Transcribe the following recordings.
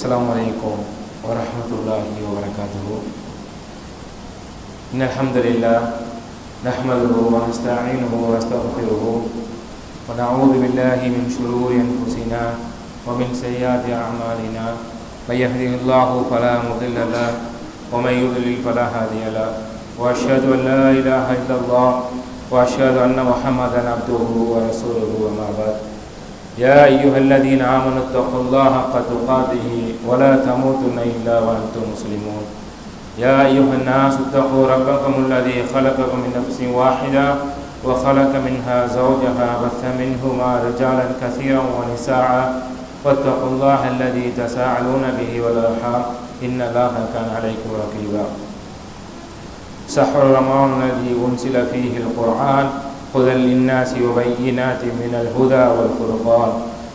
السلام عليكم ورحمة الله وبركاته. إن الحمد لله نحمده ونستعينه ونستغفره ونعوذ بالله من شرور أنفسنا ومن سيئات أعمالنا. من يهده الله فلا مضل له ومن يضلل فلا هادي له. وأشهد أن لا إله إلا الله وأشهد أن محمدا عبده ورسوله وما بعد. يا أيها الذين آمنوا اتقوا الله حق تقاته ولا تموتن إلا وأنتم مسلمون. يا أيها الناس اتقوا ربكم الذي خلقكم من نفس واحدة وخلق منها زوجها بث منهما رجالا كثيرا ونساء. واتقوا الله الذي تساءلون به والأرحام. إن الله كان عليكم رقيبا. شهر رمضان الذي أنزل فيه القرآن. هدى للناس وبينات من الهدى والفرقان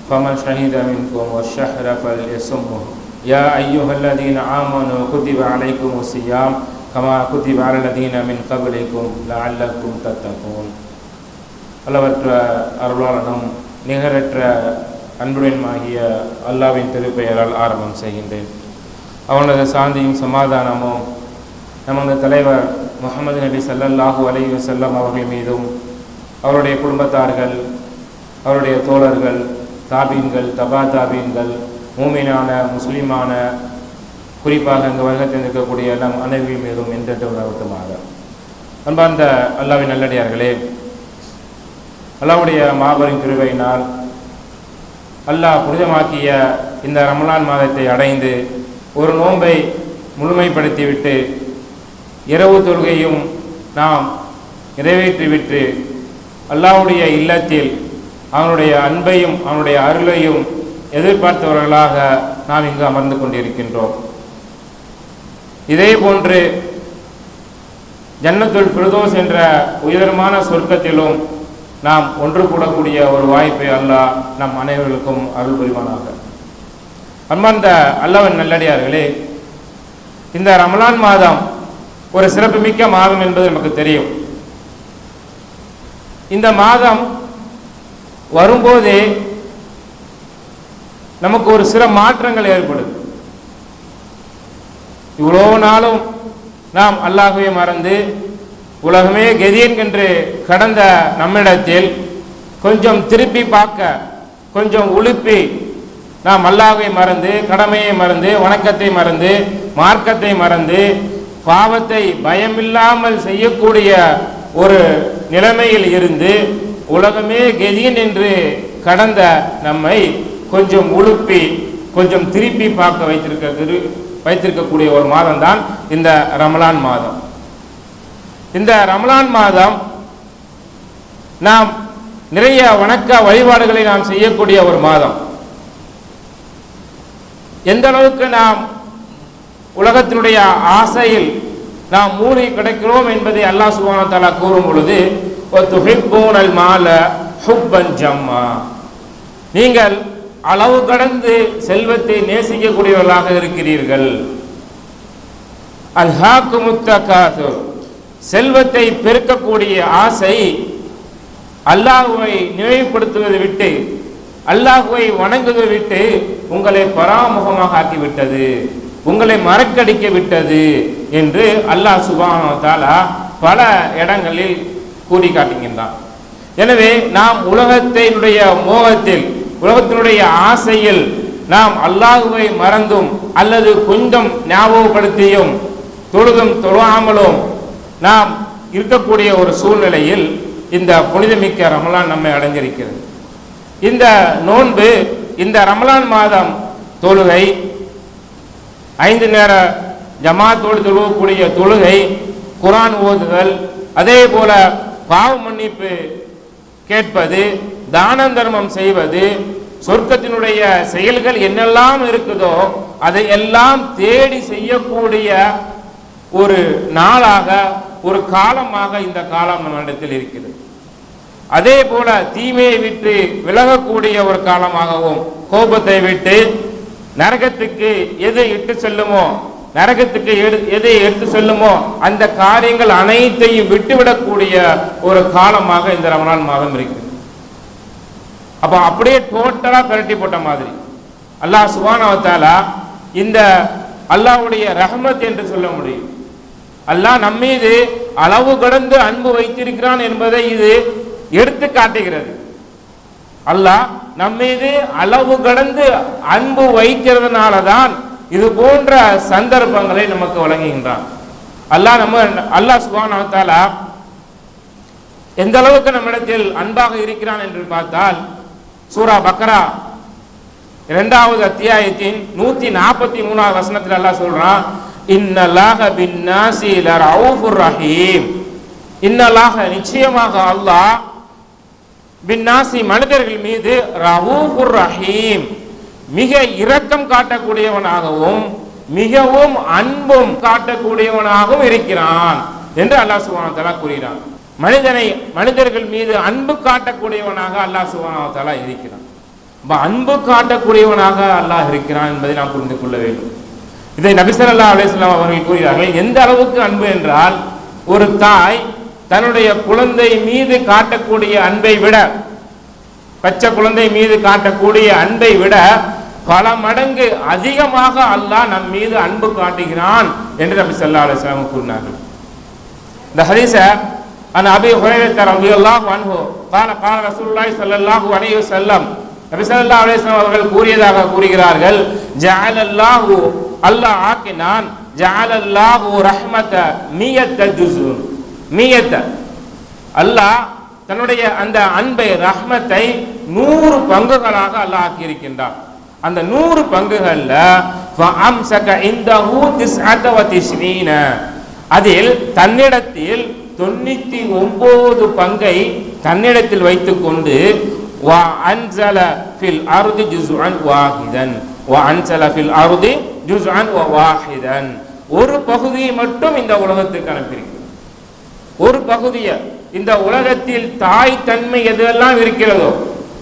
فمن شهد منكم والشهر فليصمه يا أيها الذين آمنوا كتب عليكم الصيام كما كتب على الذين من قبلكم لعلكم تتقون அளவற்ற அருளாளனும் நிகரற்ற அன்புடனுமாகிய அல்லாவின் திருப்பெயரால் ஆரம்பம் செய்கின்றேன் அவனது சாந்தியும் சமாதானமும் நமது தலைவர் முகமது நபி ஸல்லல்லாஹு அலைஹி வஸல்லம் அவர்கள் மீதும் அவருடைய குடும்பத்தார்கள் அவருடைய தோழர்கள் தாபீன்கள் தபா தாபீன்கள் மூமினான முஸ்லீமான குறிப்பாக இங்கு வருகத்தில் இருக்கக்கூடிய எல்லாம் அனைவரின் மீதும் என்றென்று உணவட்டுமாக அன்பார்ந்த அல்லாவின் நல்லடியார்களே அல்லாவுடைய மாபெரும் திருவையினால் அல்லாஹ் புனிதமாக்கிய இந்த ரமலான் மாதத்தை அடைந்து ஒரு நோன்பை முழுமைப்படுத்திவிட்டு இரவு தொழுகையும் நாம் நிறைவேற்றிவிட்டு அல்லாஹ்வுடைய இல்லத்தில் அவனுடைய அன்பையும் அவனுடைய அருளையும் எதிர்பார்த்தவர்களாக நாம் இங்கு அமர்ந்து கொண்டிருக்கின்றோம். இதே போன்று ஜன்னத்துல் பிரதோஸ் என்ற உயர்மான சொர்க்கத்திலும் நாம் ஒன்று கூடக்கூடிய ஒரு வாய்ப்பை அல்லாஹ் நம் அனைவர்களுக்கும் அருள் புரிவானாக. அன்பார்ந்த அல்லாவின் நல்லடியார்களே இந்த ரமலான் மாதம் ஒரு சிறப்புமிக்க மாதம் என்பது நமக்கு தெரியும். இந்த மாதம் வரும்போதே நமக்கு ஒரு சில மாற்றங்கள் ஏற்படுது. இவ்வளோ நாளும் நாம் அல்லாஹுவை மறந்து உலகமே கெதியன் என்று கடந்த நம்மிடத்தில் கொஞ்சம் திருப்பி பார்க்க கொஞ்சம் உழுப்பி நாம் அல்லாஹை மறந்து கடமையை மறந்து வணக்கத்தை மறந்து மார்க்கத்தை மறந்து பாவத்தை பயமில்லாமல் செய்யக்கூடிய ஒரு நிலைமையில் இருந்து உலகமே கெதியன் என்று கடந்த நம்மை கொஞ்சம் உழுப்பி கொஞ்சம் திருப்பி பார்க்க வைத்திருக்க வைத்திருக்கக்கூடிய ஒரு மாதம் தான் இந்த ரமலான் மாதம். இந்த ரமலான் மாதம் நாம் நிறைய வணக்க வழிபாடுகளை நாம் செய்யக்கூடிய ஒரு மாதம். எந்த அளவுக்கு நாம் உலகத்தினுடைய ஆசையில் நாம் மூழ்கி கிடைக்கிறோம் என்பதை அல்லாஹ் சுபான தாலா கூறும் பொழுது துஹிப்பூனல் மால ஹுப்பன் ஜம்மா. நீங்கள் அளவு கடந்து செல்வத்தை நேசிக்கக்கூடியவர்களாக இருக்கிறீர்கள். அல்ஹாக்கு முத்தகாது. செல்வத்தை பெருக்கக்கூடிய ஆசை அல்லாஹுவை நினைவுபடுத்துவதை விட்டு அல்லாஹுவை வணங்குவதை விட்டு உங்களை பராமுகமாக ஆக்கிவிட்டது உங்களை மறக்கடிக்க விட்டது. என்று அல்லாஹ் சுபானோ தாலா பல இடங்களில் கூறி காட்டுகின்றான் எனவே நாம் உலகத்தினுடைய மோகத்தில் உலகத்தினுடைய ஆசையில் நாம் அல்லாஹுவை மறந்தும் அல்லது கொஞ்சம் ஞாபகப்படுத்தியும் தொழுதும் தொழாமலும் நாம் இருக்கக்கூடிய ஒரு சூழ்நிலையில் இந்த புனிதமிக்க ரமலான் நம்மை அடைஞ்சிருக்கிறது இந்த நோன்பு இந்த ரமலான் மாதம் தொழுகை ஐந்து நேர ஜமாத்தோடு தொழுவக்கூடிய தொழுகை குரான் ஓதுதல் அதே போல பாவ மன்னிப்பு கேட்பது தான தர்மம் செய்வது சொர்க்கத்தினுடைய செயல்கள் என்னெல்லாம் இருக்குதோ அதை எல்லாம் தேடி செய்யக்கூடிய ஒரு நாளாக ஒரு காலமாக இந்த காலம் நம்மிடத்தில் இருக்கிறது. அதே போல தீமையை விட்டு விலகக்கூடிய ஒரு காலமாகவும் கோபத்தை விட்டு நரகத்துக்கு எது இட்டு செல்லுமோ நரகத்துக்கு எதை எடுத்து செல்லுமோ அந்த காரியங்கள் அனைத்தையும் விட்டுவிடக்கூடிய ஒரு காலமாக இந்த ரமணான் மாதம் இருக்குது அப்போ அப்படியே டோட்டலா பிரட்டி போட்ட மாதிரி. அல்லாஹ் சுபானவத்தாலா இந்த அல்லாவுடைய ரஹமத் என்று சொல்ல முடியும். அல்லாஹ் நம்மீது அளவு கடந்து அன்பு வைத்திருக்கிறான் என்பதை இது எடுத்து காட்டுகிறது. அல்லாஹ் நம்மீது அளவு கடந்து அன்பு வைக்கிறதுனால தான் இது போன்ற சந்தர்ப்பங்களை நமக்கு வழங்குகின்றான். அல்லாஹ் நம்ம அல்லாஹ் சுபான எந்த அளவுக்கு நம்மிடத்தில் அன்பாக இருக்கிறான் என்று பார்த்தால் சூரா பக்ரா இரண்டாவது அத்தியாயத்தின் நூத்தி நாற்பத்தி மூணாவது வசனத்தில் அல்லாஹ் சொல்றான் இன்னல்லாஹ பின்னாசி ரவுஃபுர் ரஹீம். இன்னல்லாஹ நிச்சயமாக அல்லாஹ் பின்னாசி மனிதர்கள் மீது ரவுஃபுர் ரஹீம். மிக இரக்கம் காட்டக்கூடியவனாகவும் மிகவும் அன்பும் காட்டக்கூடியவனாகவும் இருக்கிறான் என்று அல்லாஹ் சுப்ஹானஹு கூறுகிறான். மனிதனை மனிதர்கள் மீது அன்பு காட்டக்கூடியவனாக அல்லாஹ் சுப்ஹானஹு இருக்கிறான். அப்ப அன்பு காட்டக்கூடியவனாக அல்லாஹ் இருக்கிறான் என்பதை நாம் புரிந்து கொள்ள வேண்டும். இதை நபிசல்லா அலிஸ்லாம் அவர்கள் கூறுகிறார்கள் எந்த அளவுக்கு அன்பு என்றால் ஒரு தாய் தன்னுடைய குழந்தை மீது காட்டக்கூடிய அன்பை விட பச்சை குழந்தை மீது காட்டக்கூடிய அன்பை விட பல மடங்கு அதிகமாக அல்லாஹ் நம் மீது அன்பு காட்டுகிறான் என்று நபி சல்லா அலுவலாம் கூறினார்கள். இந்த ஹதீச அன் அபி ஹுரேரத்தர் அபி அல்லாஹ் அன்ஹோ கால கால ரசூல்லாய் சல்லல்லாஹு அலைஹி செல்லம் நபி சல்லா அலுவலாம் அவர்கள் கூறியதாக கூறுகிறார்கள் ஜால் அல்லாஹு அல்லாஹ் ஆக்கினான். ஜால் அல்லாஹு ரஹ்மத மீயத்த ஜுசு மீயத்த அல்லாஹ் தன்னுடைய அந்த அன்பை ரஹ்மத்தை நூறு பங்குகளாக அல்லாஹ் ஆக்கியிருக்கின்றான். அந்த நூறு பங்குகள்ல ஃபஅம்சக இந்தஹு அதில் தன்னிடத்தில் தொண்ணூத்தி ஒன்பது பங்கை தன்னிடத்தில் வைத்துக்கொண்டு வா அஞ்சல ஃபில் அர்தி ஜுஸ்அன் வாஹிதன். வா அஞ்சல ஃபில் அருதி ஜுஸ்அன் வாஹிதன். ஒரு பகுதியை மட்டும் இந்த உலகத்துக்கு அனுப்பியிருக்கு. ஒரு பகுதியை இந்த உலகத்தில் தாய் தன்மை எதெல்லாம் இருக்கிறதோ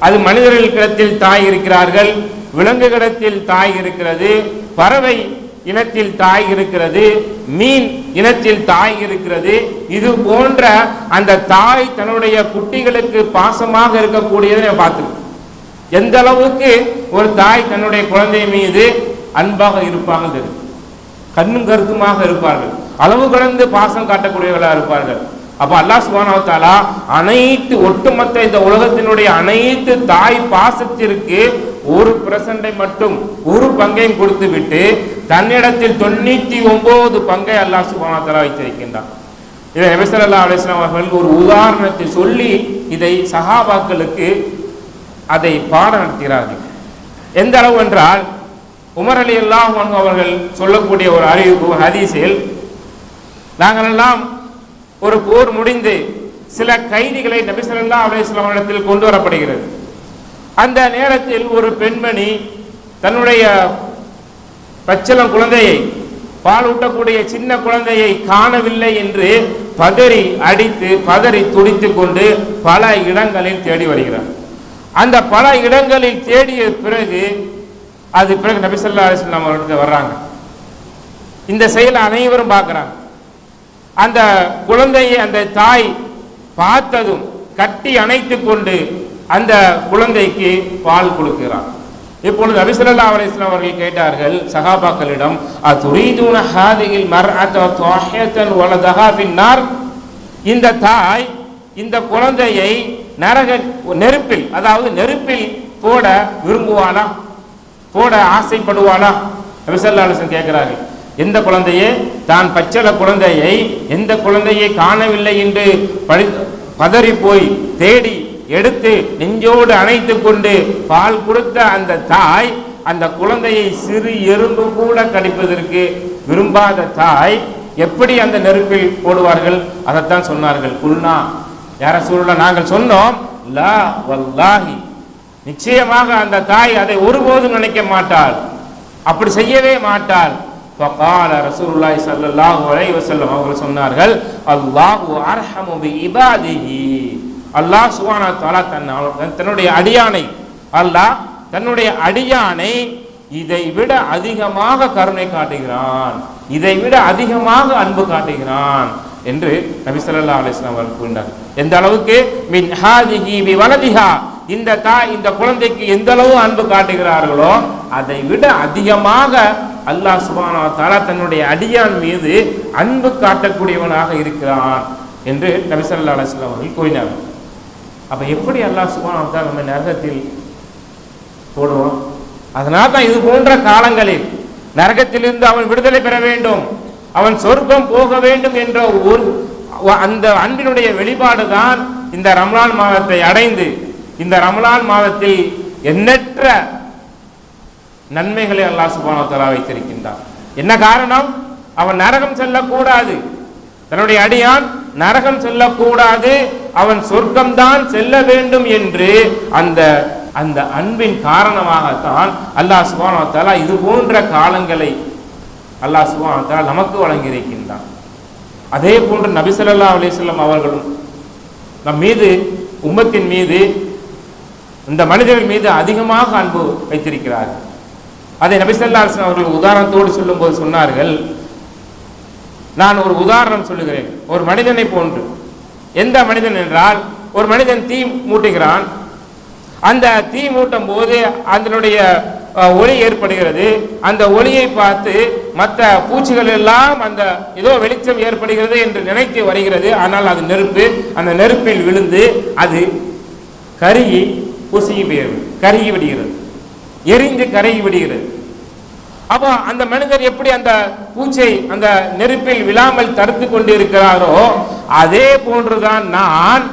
அது மனிதர்களிடத்தில் தாய் இருக்கிறார்கள். விலங்குகளிடத்தில் தாய் இருக்கிறது பறவை இனத்தில் தாய் இருக்கிறது மீன் இனத்தில் தாய் இருக்கிறது இது போன்ற அந்த தாய் தன்னுடைய குட்டிகளுக்கு பாசமாக இருக்கக்கூடியதை நான் பார்த்துருக்கேன். எந்த அளவுக்கு ஒரு தாய் தன்னுடைய குழந்தை மீது அன்பாக இருப்பாங்க தெரியும்? கண்ணும் கருத்துமாக இருப்பார்கள். அளவு கடந்து பாசம் காட்டக்கூடியவர்களாக இருப்பார்கள். அப்போ அல்லாஹ் சுப்ஹானஹு அனைத்து ஒட்டுமொத்த இந்த உலகத்தினுடைய அனைத்து தாய் பாசத்திற்கு ஒரு பிரசண்டை மட்டும் ஒரு பங்கையும் கொடுத்து விட்டு தன்னிடத்தில் தொண்ணூத்தி ஒன்பது பங்கை அல்லாஹ் சுப்ஹானஹு வைத்திருக்கின்றான். இதை நபி ஸல்லல்லாஹு அவர்கள் ஒரு உதாரணத்தை சொல்லி இதை சஹாபாக்களுக்கு அதை பாடம் நடத்துகிறார்கள். எந்த அளவு என்றால் உமர் அலி அல்லாஹ் அவர்கள் சொல்லக்கூடிய ஒரு அறிவிப்பு ஹதீஸில் நாங்கள் எல்லாம் ஒரு போர் முடிந்து சில கைதிகளை நபிசல்லா ஸல்லல்லாஹு இடத்தில் கொண்டு வரப்படுகிறது. அந்த நேரத்தில் ஒரு பெண்மணி தன்னுடைய பச்சளம் குழந்தையை பால் ஊட்டக்கூடிய சின்ன குழந்தையை காணவில்லை என்று பதறி அடித்து பதறி துடித்து கொண்டு பல இடங்களில் தேடி வருகிறார். அந்த பல இடங்களில் தேடிய பிறகு அது பிறகு நபிசல்லா அலிஸ்லாம் அலைஹி அவர்கிட்ட வர்றாங்க. இந்த செயலை அனைவரும் பார்க்குறாங்க. அந்த குழந்தையை அந்த தாய் பார்த்ததும் கட்டி அணைத்து கொண்டு அந்த குழந்தைக்கு பால் கொடுக்கிறார். இப்பொழுது நபிசல்லா அலிஸ்லாம் அவர்கள் கேட்டார்கள் சகாபாக்களிடம் அதுரீதுன ஹாதியில் மர் துஹயத்தன் வலதஹா பின்னார் இந்த தாய் இந்த குழந்தையை நரக நெருப்பில் அதாவது நெருப்பில் போட விரும்புவாளா? போட ஆசைப்படுவாளா? நபிசல்லா அலிஸ்லாம் கேட்கிறார்கள் எந்த குழந்தையே தான் பச்சள குழந்தையை எந்த குழந்தையை காணவில்லை என்று படி பதறி போய் தேடி எடுத்து நெஞ்சோடு அணைத்து கொண்டு பால் கொடுத்த அந்த தாய் அந்த குழந்தையை சிறு எறும்பு கூட கடிப்பதற்கு விரும்பாத தாய் எப்படி அந்த நெருப்பில் போடுவார்கள்? அதைத்தான் சொன்னார்கள். குல்னா யார சூழல நாங்கள் சொன்னோம் லா வல்லாஹி. நிச்சயமாக அந்த தாய் அதை ஒருபோதும் நினைக்க மாட்டாள். அப்படி செய்யவே மாட்டாள். ஃபகால ரசூலுல்லாஹி ஸல்லல்லாஹு அலைஹி வஸல்லம் அவர்கள் சொன்னார்கள் அல்லாஹு அர்ஹமு பி அல்லாஹ் சுபானா தாலா தன் தன்னுடைய அடியானை அல்லாஹ் தன்னுடைய அடியானை இதை விட அதிகமாக கருணை காட்டுகிறான். இதை விட அதிகமாக அன்பு காட்டுகிறான் என்று நபி சொல்லா அலிஸ்லாம் அவர்கள் கூறினார். எந்த அளவுக்கு? மின் ஹாதிகி பி வலதிஹா. இந்த தா இந்த குழந்தைக்கு எந்த அளவு அன்பு காட்டுகிறார்களோ அதை விட அதிகமாக அல்லாஹ் சுபானா தாலா தன்னுடைய அடியான் மீது அன்பு காட்டக்கூடியவனாக இருக்கிறான் என்று நபிசல்லா அலுவலாம் அவர்கள் கூறினார்கள். அப்போ எப்படி அல்லாஹ் சுபானா தான் நம்ம நரகத்தில் போடுவோம் அதனால தான் இது போன்ற காலங்களில் நரகத்திலிருந்து அவன் விடுதலை பெற வேண்டும் அவன் சொர்க்கம் போக வேண்டும் என்ற ஒரு அந்த அன்பினுடைய வெளிப்பாடு தான் இந்த ரமலான் மாதத்தை அடைந்து இந்த ரமலான் மாதத்தில் எண்ணற்ற நன்மைகளை அல்லாஹ் சுபானோத்தலா வைத்திருக்கின்றான். என்ன காரணம்? அவன் நரகம் செல்லக்கூடாது. தன்னுடைய அடியான் நரகம் செல்லக்கூடாது. அவன் சொர்க்கம்தான் செல்ல வேண்டும் என்று அந்த அந்த அன்பின் காரணமாகத்தான் அல்லாஹ் சுபானோ இது போன்ற காலங்களை அல்லாஹ் சுபானோ நமக்கு வழங்கியிருக்கின்றான். அதே போன்று நபிசல்லா அலிசல்லம் அவர்களும் நம் மீது உம்மத்தின் மீது இந்த மனிதர்கள் மீது அதிகமாக அன்பு வைத்திருக்கிறார்கள். அதை நபிசல்லாசன் அவர்கள் உதாரணத்தோடு சொல்லும்போது சொன்னார்கள். நான் ஒரு உதாரணம் சொல்லுகிறேன். ஒரு மனிதனை போன்று. எந்த மனிதன் என்றால் ஒரு மனிதன் தீ மூட்டுகிறான். அந்த தீ மூட்டும் போது அதனுடைய ஒளி ஏற்படுகிறது. அந்த ஒளியை பார்த்து மற்ற பூச்சிகள் எல்லாம் அந்த ஏதோ வெளிச்சம் ஏற்படுகிறது என்று நினைத்து வருகிறது. ஆனால் அது நெருப்பு. அந்த நெருப்பில் விழுந்து அது கருகி பூசி போயிடுது கருகி விடுகிறது. எரிந்து கருகி விடுகிறது. அப்போ அந்த மனிதர் எப்படி அந்த பூச்சை அந்த நெருப்பில் விழாமல் தடுத்து கொண்டிருக்கிறாரோ அதே போன்றுதான் நான்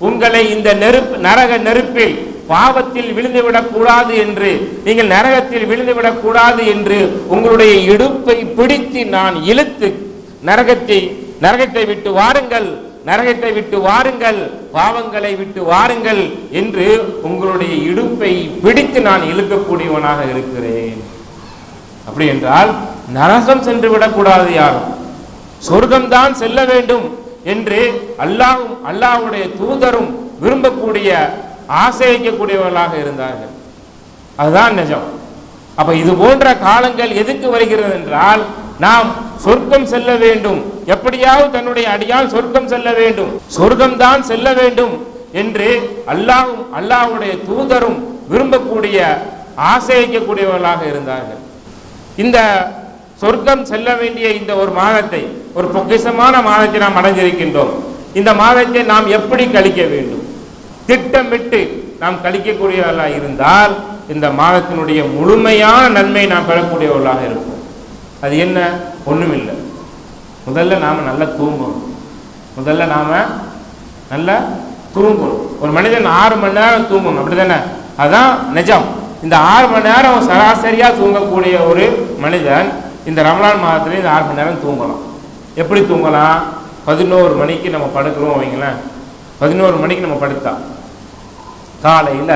உங்களை இந்த நெருப்பு நரக நெருப்பில் பாவத்தில் விழுந்துவிடக் கூடாது என்று நீங்கள் நரகத்தில் விழுந்துவிடக் கூடாது என்று உங்களுடைய இடுப்பை பிடித்து நான் இழுத்து நரகத்தை நரகத்தை விட்டு வாருங்கள் நரகத்தை விட்டு வாருங்கள் பாவங்களை விட்டு வாருங்கள் என்று உங்களுடைய இடுப்பை பிடித்து நான் இழுக்கக்கூடியவனாக இருக்கிறேன். அப்படி என்றால் நரகம் சென்று விடக்கூடாது யாரும். சொர்க்கம்தான் செல்ல வேண்டும் என்று அல்லாவும் அல்லாஹ்வுடைய தூதரும் விரும்பக்கூடிய ஆசைக்கக்கூடியவர்களாக இருந்தார்கள். அதுதான் நிஜம். அப்ப இது போன்ற காலங்கள் எதுக்கு வருகிறது என்றால் நாம் சொர்க்கம் செல்ல வேண்டும். எப்படியாவது தன்னுடைய அடியால் சொர்க்கம் செல்ல வேண்டும். சொர்க்கம்தான் செல்ல வேண்டும் என்று அல்லாவும் அல்லாஹ்வுடைய தூதரும் விரும்பக்கூடிய ஆசைக்கக்கூடியவர்களாக இருந்தார்கள். இந்த சொர்க்கம் செல்ல வேண்டிய இந்த ஒரு மாதத்தை ஒரு பொக்கிஷமான மாதத்தை நாம் அடைஞ்சிருக்கின்றோம் இந்த மாதத்தை நாம் எப்படி கழிக்க வேண்டும்? திட்டமிட்டு நாம் கழிக்கக்கூடியவர்களாக இருந்தால் இந்த மாதத்தினுடைய முழுமையான நன்மை நாம் பெறக்கூடியவர்களாக இருப்போம். அது என்ன? ஒன்றுமில்லை முதல்ல நாம் நல்லா தூங்கணும். முதல்ல நாம் நல்லா தூங்கணும். ஒரு மனிதன் ஆறு மணி நேரம் தூங்கணும். அப்படிதானே அதுதான் நிஜம். இந்த ஆறு மணி நேரம் சராசரியாக தூங்கக்கூடிய ஒரு மனிதன் இந்த ரமலான் மாதத்துல இந்த ஆறு மணி நேரம் தூங்கலாம். எப்படி தூங்கலாம்? பதினோரு மணிக்கு நம்ம படுக்கிறோம் வைங்களேன். பதினோரு மணிக்கு நம்ம படுத்தா. காலையில்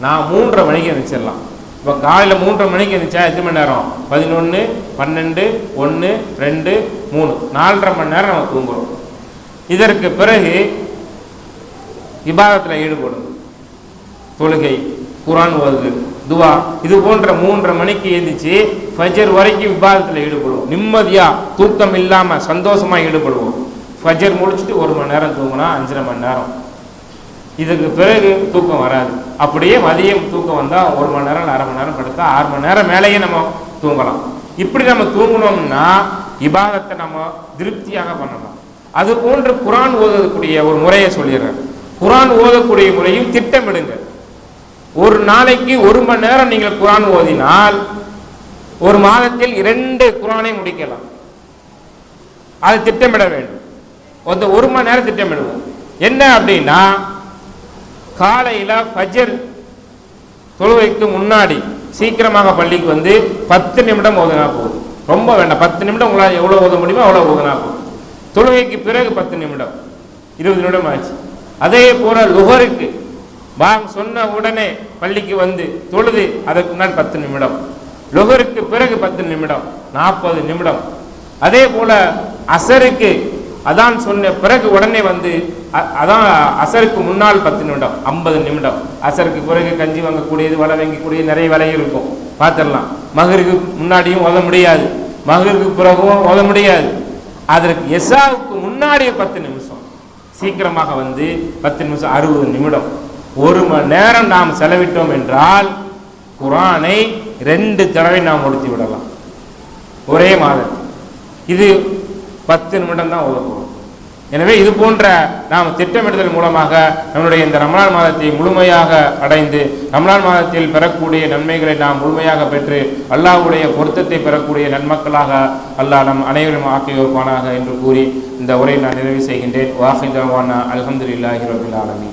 நான் மூன்றரை மணிக்கு எழுந்திரிச்சிடலாம் இப்போ காலையில் மூன்றரை மணிக்கு எழுந்திரிச்சா எத்தனை மணி நேரம்? பதினொன்று பன்னெண்டு ஒன்று ரெண்டு மூணு. நாலரை மணி நேரம் நம்ம தூங்குறோம். இதற்கு பிறகு விவாதத்தில் ஈடுபடும் தொழுகை குரான் ஓதுது துவா. இது போன்ற மூன்றரை மணிக்கு எழுந்திரிச்சு ஃபஜர் வரைக்கும் விவாதத்தில் ஈடுபடுவோம். நிம்மதியாக தூக்கம் இல்லாமல் சந்தோஷமாக ஈடுபடுவோம். ஃபஜர் முடிச்சுட்டு ஒரு மணி நேரம் தூங்கினா அஞ்சரை மணி நேரம். இதுக்கு பிறகு தூக்கம் வராது. அப்படியே மதியம் தூக்கம் வந்தால் ஒரு மணி நேரம் அரை மணி நேரம் படுத்தா ஆறு மணி நேரம் மேலேயே நம்ம தூங்கலாம். இப்படி நம்ம தூங்கினோம்னா இபாதத்தை நம்ம திருப்தியாக பண்ணலாம். அது போன்று குரான் ஓதக்கூடிய ஒரு முறையை சொல்லிடுறேன். குரான் ஓதக்கூடிய முறையும் திட்டமிடுங்க. ஒரு நாளைக்கு ஒரு மணி நேரம் நீங்கள் குரான் ஓதினால் ஒரு மாதத்தில் இரண்டு குரானை முடிக்கலாம். அது திட்டமிட வேண்டும். அந்த ஒரு மணி நேரம் திட்டமிடுவோம். என்ன அப்படின்னா காலையில் ஃபஜர் தொழுவைக்கு முன்னாடி சீக்கிரமாக பள்ளிக்கு வந்து பத்து நிமிடம் ஓதுனா போதும். ரொம்ப வேண்டாம். பத்து நிமிடம் உங்களால் எவ்வளோ ஓத முடியுமோ அவ்வளோ ஓதுனா போதும். தொழுகைக்கு பிறகு பத்து நிமிடம் இருபது நிமிடம் ஆச்சு. அதே போல லுகருக்கு வாங்க சொன்ன உடனே பள்ளிக்கு வந்து தொழுது அதற்கு முன்னாடி பத்து நிமிடம். லுகருக்கு பிறகு பத்து நிமிடம் நாற்பது நிமிடம். அதே போல அசருக்கு அதான் சொன்ன பிறகு உடனே வந்து அ- அதான் அசருக்கு முன்னால் பத்து நிமிடம் ஐம்பது நிமிடம். அசருக்கு பிறகு கஞ்சி வாங்கக்கூடியது வலை வாங்கக்கூடியது நிறைய விலை இருக்கும். பார்த்துடலாம். மகருக்கு முன்னாடியும் ஓத முடியாது. மகருக்கு பிறகும் ஓத முடியாது. அதற்கு எசாவுக்கு முன்னாடியே பத்து நிமிஷம். சீக்கிரமாக வந்து பத்து நிமிஷம் அறுபது நிமிடம். ஒரு மணி நேரம் நாம் செலவிட்டோம் என்றால் குரானை ரெண்டு தடவை நாம் முடித்து விடலாம். ஒரே மாதம் இது பத்து நிமிடம் தான் ஒதுக்குவோம் எனவே இது போன்ற நாம் திட்டமிடுதல் மூலமாக நம்முடைய இந்த ரமலான் மாதத்தை முழுமையாக அடைந்து ரமலான் மாதத்தில் பெறக்கூடிய நன்மைகளை நாம் முழுமையாக பெற்று அல்லாஹ்வுடைய பொருத்தத்தை பெறக்கூடிய நன்மக்களாக அல்லாஹ் நம் அனைவரும் ஆக்கி என்று கூறி இந்த உரையை நான் நிறைவு செய்கின்றேன். வாஹிதாவானா அலமதுல்லாஹி ரபுல் ஆலமி